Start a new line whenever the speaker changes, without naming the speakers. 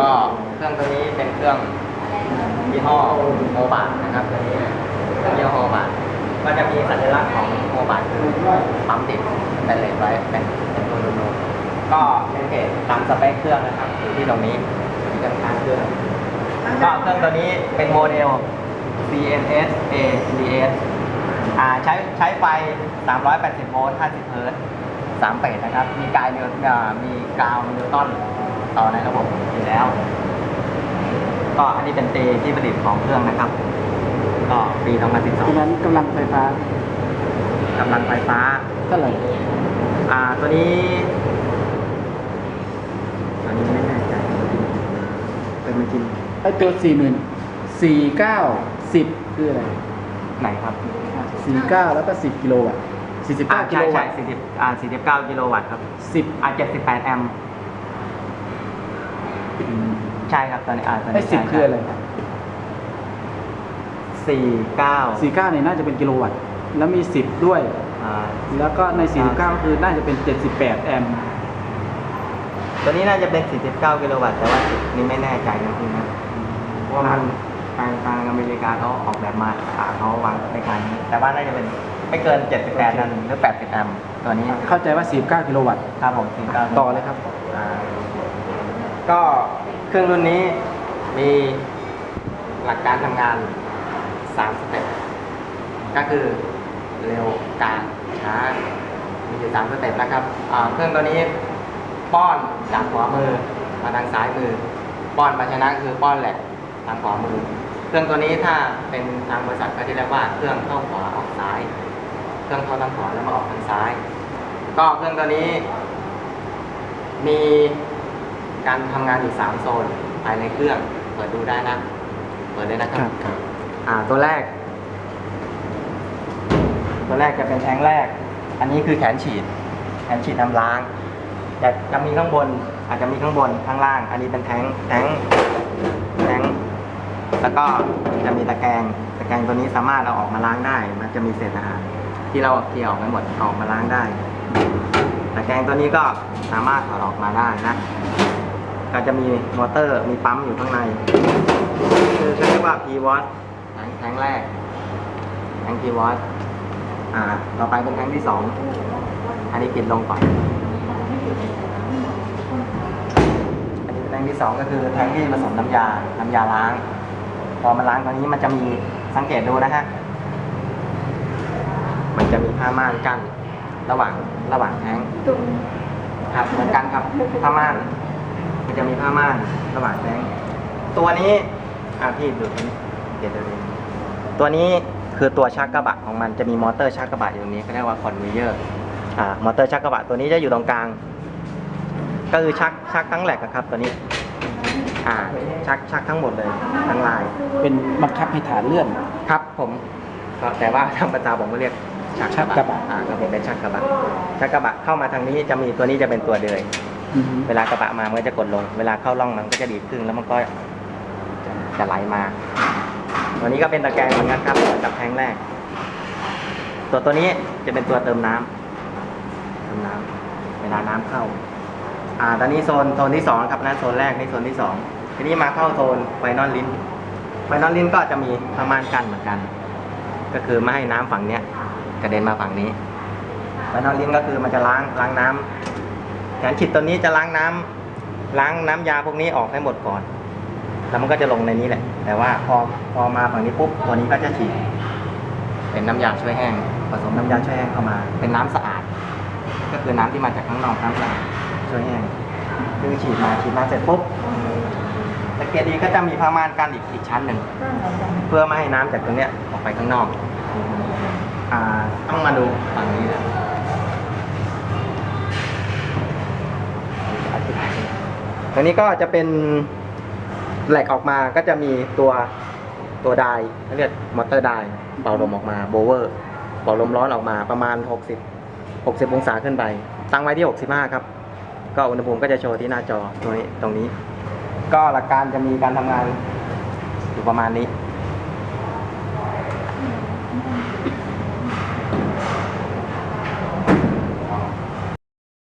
ก็เครื่องตัวนี้เป็นเครื่องยี่ห้อโมบายนะครับตัวนี้เครื่องยี่ห้อโมบายก็จะมีสัญลักษณ์ของโมบายคือปั๊มติดเป็นเลนไว้เป็นเป็นตัวนูนๆก็เป็นเกจตามสเปคเครื่องนะครับอยู่ที่ตรงนี้มีการค้างเครื่องก็เครื่องตัวนี้เป็นโมเดล CNSA DS อ่าใช้ใช้ไฟ 380 โวลต์ 50 เฮิร์ตซ์3เฟสนะครับ มีกายนิวอ่ามีกาวนิวตัน ต่อในระบบอยู่แล้ว ก็อันนี้เป็นเตที่ผลิตของเครื่องนะครับ ก็ปี
เพราะฉะ
2012
นั้นกำลังไฟฟ้ากำ
ลังไฟฟ้า
เท่าไหร่
อ่าตัวนี้ตัวนี้ไม่แน่ใจเป็นมันจริง
ไอ้ตัวสี่หมื่นสี่เก้าสิบคืออะไร
ไหนครับ
สี่เก้าแล้วก็สิบกิโลวัตต์สี่สิบ
อ่า
เก้ากิ
ใช่
โลวั
ใช่
ตต์
สี่สิบอ่าสี่สิบเก้ากิโลวัตต์ครับ
สิบ
อ่าเจ็ดสิบแปดแอมป์ ใช่ครับตอนนี้อ่าตอน
ไอ้
นี้
สิบ
ใช่
คืออะไร
สี่เก้า
สี่เก้าเนี่ยน่าจะเป็นกิโลวัตต์ แล้วมีสิบด้วย
อ่า
แล้วก็ในสี่สิบเก้าคือน่าจะเป็นเจ็ดสิบแปดแอมป์
ตัวนี้น่าจะเป็นสี่สิบเก้ากิโลวัตต์ แต่ว่า10นี่ไม่แน่ใจนะพี่นะเพราะว่ามันทางทางอเมริกาเขาออกแบบมาอ่าเขาวางในการนี้ แต่ว่าน่าจะเป็นไม่เกินเจ็ดสิบแปดนันหรือแปดสิบแอมป์ตัวนี้
เข้าใจว่าสี่เก้ากิโลวัตต์
ครับผมสี่เก้า
ต่อเลยครับ
อ่า ก็เครื่องรุ่นนี้มีหลักการทำงานสามสเต็ปก็คือเร็วกลางช้า มีอยู่สามสเต็ปนะครับเครื่องตัวนี้ป้อนจากขวามือมาทางซ้ายมือ ป้อนภาชนะคือป้อนแหลกทางขวามือ เครื่องตัวนี้ถ้าเป็นทางบริษัทก็จะเรียกว่าเครื่องเข้าขวาออกซ้าย เครื่องเข้าทางขวาแล้วมาออกทางซ้าย ก็เครื่องตัวนี้มี การทำงานอยู่ 3 โซนภายในเครื่อง เปิดดูได้นะ เปิดเลยนะครับ
ครับ
อ่าตัวแรก ตัวแรกจะเป็นแทงแรก อันนี้คือแขนฉีด แขนฉีดทำล้างจะจะมีข้างบน อาจจะมีข้างบนข้างล่าง อันนี้เป็นแทงแทงแทงแล้วก็จะมีตะแกรงตะแกรงตัวนี้สามารถเราออกมาล้างได้ มันจะมีเศษอาหารที่เราเคลียร์ออกไปหมดเอาออกมาล้างได้ ตะแกรงตัวนี้ก็สามารถถอดออกมาได้นะ ก็จะมีมอเตอร์มีปั๊มอยู่ข้างใน คือเขาเรียกว่า P watt แทงแทงแรกแทง P watt อ่า ต่อไปเป็นแทงที่สองอันนี้ปิดลงก่อน อันนี้เป็นแทงที่สองก็คือแทงที่ผสมน้ำยา น้ำยาล้าง พอมาล้างตรงนี้มันจะมีสังเกตดูนะฮะ มันจะมีผ้าม่านกั้นระหว่างระหว่างแทงครับเหมือนกันครับผ้าม่านมัน จะมีผ้าม่านระหว่างแทงตัวนี้อะพี่ดูตรงนี้เดี๋ยวดูดิตัวนี้คือตัวชักกระบะของมันจะมีมอเตอร์ชักกระบะอยู่ตรงนี้เขาเรียกว่าคอนเวเยอร์อ่ามอเตอร์ชักกระบะตัวนี้จะอยู่ตรงกลาง ก็คือชักชักทั้งแหลกอะครับ ตัวนี้ อ่าชักชักทั้งหมดเลยทั้งลาย
เป็นบังคับให้ฐานเลื่อน
ครับผมก็แต่ว่าทางประจาผมก็เรียกชัก
ชักกระบะ
อ่าครับผมเป็นชักกระบะชักกระบะเข้ามาทางนี้จะมีตัวนี้จะเป็นตัวเดือย
อืม
เวลากระบะมามันก็จะกดลง เวลาเข้าร่องมันก็จะดีดขึ้นแล้วมันก็จะไหลมา ตัวนี้ก็เป็นตะแกรงเหมือนกันครับกับแทงแรก ตัวตัวนี้จะเป็นตัวเติมน้ำเติมน้ำเวลาน้ำเข้า อ่า ตอนนี้โซนโซนที่สองครับนั้นโซนแรกนี่โซนที่สองทีนี้มาเข้าโซนไฟนอลลิ้นไฟนอลลิ้นก็จะมีผ้าม่านกั้นเหมือนกัน ก็คือไม่ให้น้ำฝั่งเนี้ยกระเด็นมาฝั่งนี้ไฟนอลลิ้นก็คือมันจะล้างล้างน้ำ แขนฉีดตัวนี้จะล้างน้ำล้างน้ำยาพวกนี้ออกให้หมดก่อน แล้วมันก็จะลงในนี้แหละ แต่ว่าพอพอมาฝั่งนี้ปุ๊บตัวนี้ก็จะฉีด เป็นน้ำยาช่วยแห้ง ผสมน้ำยาช่วยแห้งเข้ามา เป็นน้ำสะอาด ก็คือน้ำที่มาจากข้างนอกน้ำสะอาดช่วยแห้งคือฉีดมาฉีดมาเสร็จปุ๊บตะเกียบดีก็จะมีผ้าม่านกั้นอีกอีกชั้นหนึ่งเพื่อไม่ให้น้ำจากตรงเนี้ยออกไปข้างนอก อ่าต้องมาดูฝั่งนี้นะ อันนี้ก็จะเป็นแหลกออกมาก็จะมีตัวตัวไดเรียกมอเตอร์ไดเป่าลมออกมาโบเวอร์เป่าลมร้อนออกมาประมาณ 60 60 องศาขึ้นไป ตั้งไว้ที่ 65 ครับ ก็อุณหภูมิก็จะโชว์ที่หน้าจอตรงนี้ตรงนี้ ก็หลักการจะมีการทำงานอยู่ประมาณนี้